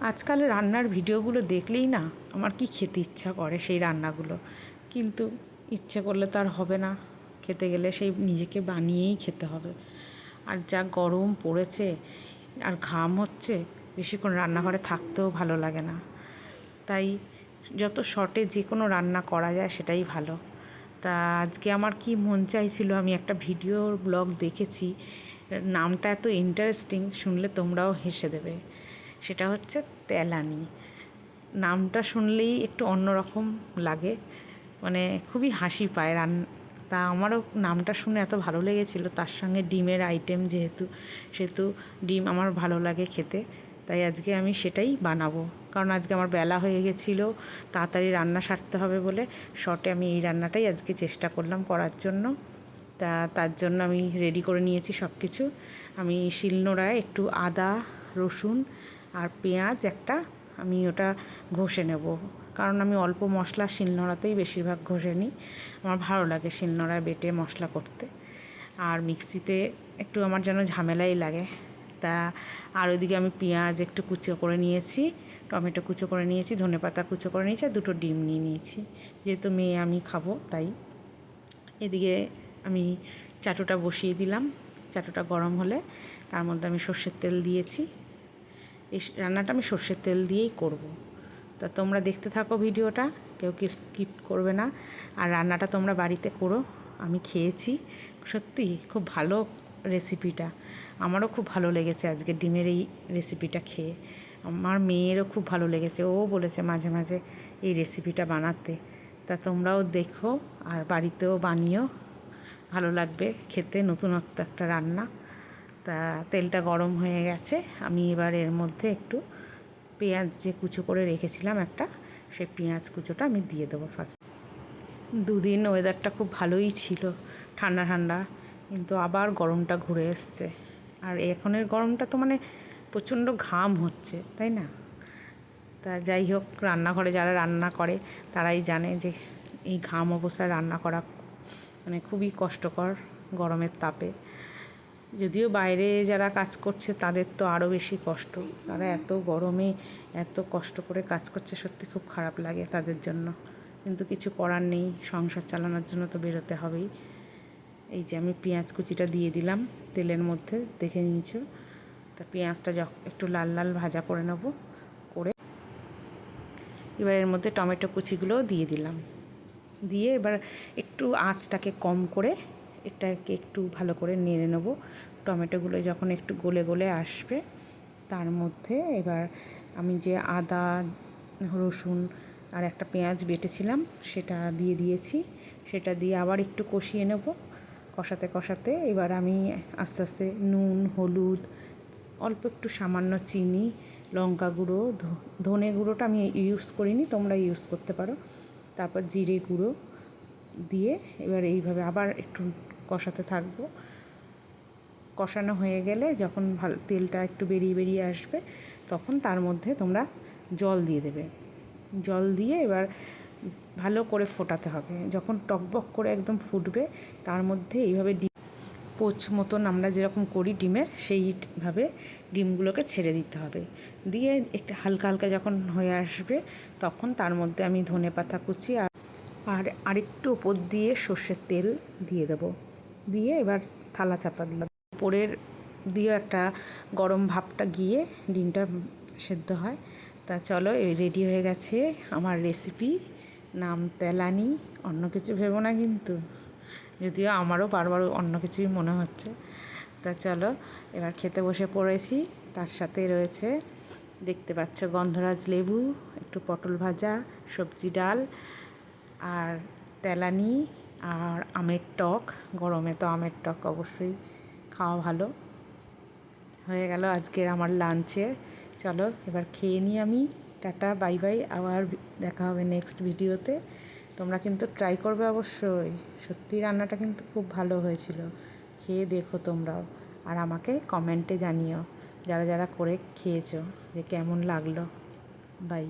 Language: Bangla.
আজকাল রান্নার ভিডিওগুলো দেখলেই না আমার কি খেতে ইচ্ছা করে সেই রান্নাগুলো। কিন্তু ইচ্ছে করলে তো আর হবে না। খেতে গেলে সেই নিজেকে বানিয়েই খেতে হবে। আর যা গরম পড়েছে আর ঘাম হচ্ছে, বেশিক্ষণ রান্নাঘরে থাকতেও ভালো লাগে না। তাই যত শর্টে যে কোনো রান্না করা যায় সেটাই ভালো। তা আজকে আমার কি মন চাইছিল আমি একটা ভিডিওর ব্লগ দেখেছি। নামটা এত ইন্টারেস্টিং শুনলে তোমরাও হেসে দেবে। সেটা হচ্ছে তেলানি। নামটা শুনলেই একটু অন্যরকম লাগে। মানে খুবই হাসি পায় রান, তা আমারও নামটা শুনে এত ভালো লেগেছিল। তার সঙ্গে ডিমের আইটেম যেহেতু, সেহেতু ডিম আমার ভালো লাগে খেতে। তাই আজকে আমি সেটাই বানাবো। কারণ আজকে আমার বেলা হয়ে গেছিল, তাড়াতাড়ি রান্না সারতে হবে বলে শর্টে আমি এই রান্নাটাই আজকে চেষ্টা করলাম করার জন্য। তা তার জন্য আমি রেডি করে নিয়েছি সব কিছু আমি শিলনোড়ায় একটু আদা, রসুন আর পেঁয়াজ একটা, আমি ওটা ঘষে নেব। কারণ আমি অল্প মশলা শিলনোড়াতেই বেশিরভাগ ঘষে নিই। আমার ভালো লাগে শিলনোড়ায় বেটে মশলা করতে। আর মিক্সিতে একটু আমার যেন ঝামেলাই লাগে। তা আর ওইদিকে আমি পেঁয়াজ একটু কুচো করে নিয়েছি, টমেটো কুচো করে নিয়েছি, ধনে পাতা কুচো করে নিয়েছি আর দুটো ডিম নিয়ে নিয়েছি। যেহেতু মেয়ে, আমি খাব, তাই। এদিকে আমি চাটুটা বসিয়ে দিলাম। চাটুটা গরম হলে তার মধ্যে আমি সর্ষের তেল দিয়েছি। এই রান্নাটা আমি সর্ষের তেল দিয়েই করব। তা তোমরা দেখতে থাকো ভিডিওটা, কেউ কি স্কিপ করবে না। আর রান্নাটা তোমরা বাড়িতে করো, আমি খেয়েছি। সত্যি খুব ভালো রেসিপিটা। আমারও খুব ভালো লেগেছে আজকে ডিমের এই রেসিপিটা খেয়ে। আমার মেয়েরও খুব ভালো লেগেছে। ও বলেছে মাঝে মাঝে এই রেসিপিটা বানাতে। তা তোমরাও দেখো আর বাড়িতেও বানিও। ভালো লাগবে খেতে, নতুনত্ব একটা রান্না। তা তেলটা গরম হয়ে গেছে। আমি এবার এর মধ্যে একটু পেঁয়াজ যে কুচো করে রেখেছিলাম একটা সেই পেঁয়াজ কুচোটা আমি দিয়ে দেবো ফার্স্ট দুদিন ওয়েদারটা খুব ভালোই ছিল, ঠান্ডা ঠান্ডা, কিন্তু আবার গরমটা ঘুরে এসছে। আর এখনের গরমটা তো মানে প্রচণ্ড ঘাম হচ্ছে, তাই না? তা যাই হোক, রান্নাঘরে যারা রান্না করে, তারাই জানে যে এই ঘাম অবস্থায় রান্না করা মানে খুবই কষ্টকর গরমের তাপে। যদিও বাইরে যারা কাজ করছে, তাদের তো আরও বেশি কষ্ট। তারা এত গরমে এত কষ্ট করে কাজ করছে, সত্যি খুব খারাপ লাগে তাদের জন্য। কিন্তু কিছু করার নেই, সংসার চালানোর জন্য তো বেরোতে হবেই। এই যে আমি পেঁয়াজ কুচিটা দিয়ে দিলাম তেলের মধ্যে, দেখে নিয়েছো? তা পেঁয়াজটা যখন একটু লাল লাল ভাজা করে নেব, করে এবার এর মধ্যে টমেটো কুচিগুলোও দিয়ে দিলাম। দিয়ে এবার একটু আঁচটাকে কম করে এটাকে একটু ভালো করে নেড়ে নেব। টমেটোগুলো যখন একটু গলে গলে আসবে, তার মধ্যে এবার আমি যে আদা, রসুন আর একটা পেঁয়াজ বেটেছিলাম, সেটা দিয়ে দিয়েছি। সেটা দিয়ে আবার একটু কষিয়ে নেব। কষাতে কষাতে এবার আমি আস্তে আস্তে নুন, হলুদ, অল্প একটু সামান্য চিনি, লঙ্কা গুঁড়ো ধনে গুঁড়োটা আমি ইউজ করিনি, তোমরা ইউজ করতে পারো। তারপর জিরে গুঁড়ো দিয়ে এবার এইভাবে আবার একটু কষাতে থাকব। কষানো হয়ে গেলে যখন ভালো, তেলটা একটু বেরিয়ে বেরিয়ে আসবে, তখন তার মধ্যে তোমরা জল দিয়ে দেবে। জল দিয়ে এবার ভালো করে ফোটাতে হবে। যখন টকবক করে একদম ফুটবে, তার মধ্যে এইভাবে ডিম, পোচ মতন আমরা যেরকম করি ডিমের, সেইভাবে ডিমগুলোকে ছেড়ে দিতে হবে। দিয়ে একটু হালকা হালকা যখন হয়ে আসবে, তখন তার মধ্যে আমি ধনে পাতা কুচি আর আর আরেকটু ওপর দিয়ে সর্ষের তেল দিয়ে দেব। দিয়ে এবার থালা চাপা দিলাম। উপরের দিয়েও একটা গরম ভাবটা গিয়ে ডিমটা সেদ্ধ হয়। তা চলো রেডি হয়ে গেছে আমার রেসিপি নাম তেলানি, অন্য কিছু ভেবো না কিন্তু। যদিও আমারও বারবার অন্য কিছুই মনে হচ্ছে। তা চলো, এবার খেতে বসে পড়েছি। তার সাথে রয়েছে, দেখতে পাচ্ছ গন্ধরাজ লেবু, একটু পটল ভাজা, সবজি ডাল, আর তেলানি আর আমের টক, গরমে তো আমের টক অবশ্যই খাওয়া ভালো। হয়ে গেল আজকের আমার লাঞ্চের চলো এবার খেয়ে নিই আমি। Tata, bye bye. আবার দেখা হবে নেক্সট ভিডিওতে। তোমরা কিন্তু ট্রাই করবে অবশ্যই। সত্যি রান্নাটা কিন্তু খুব ভালো হয়েছিল। খেয়ে দেখো তোমরাও। আর আমাকে কমেন্টে জানিও, যারা যারা করে খেয়েছো, যে কেমন লাগল। বাই।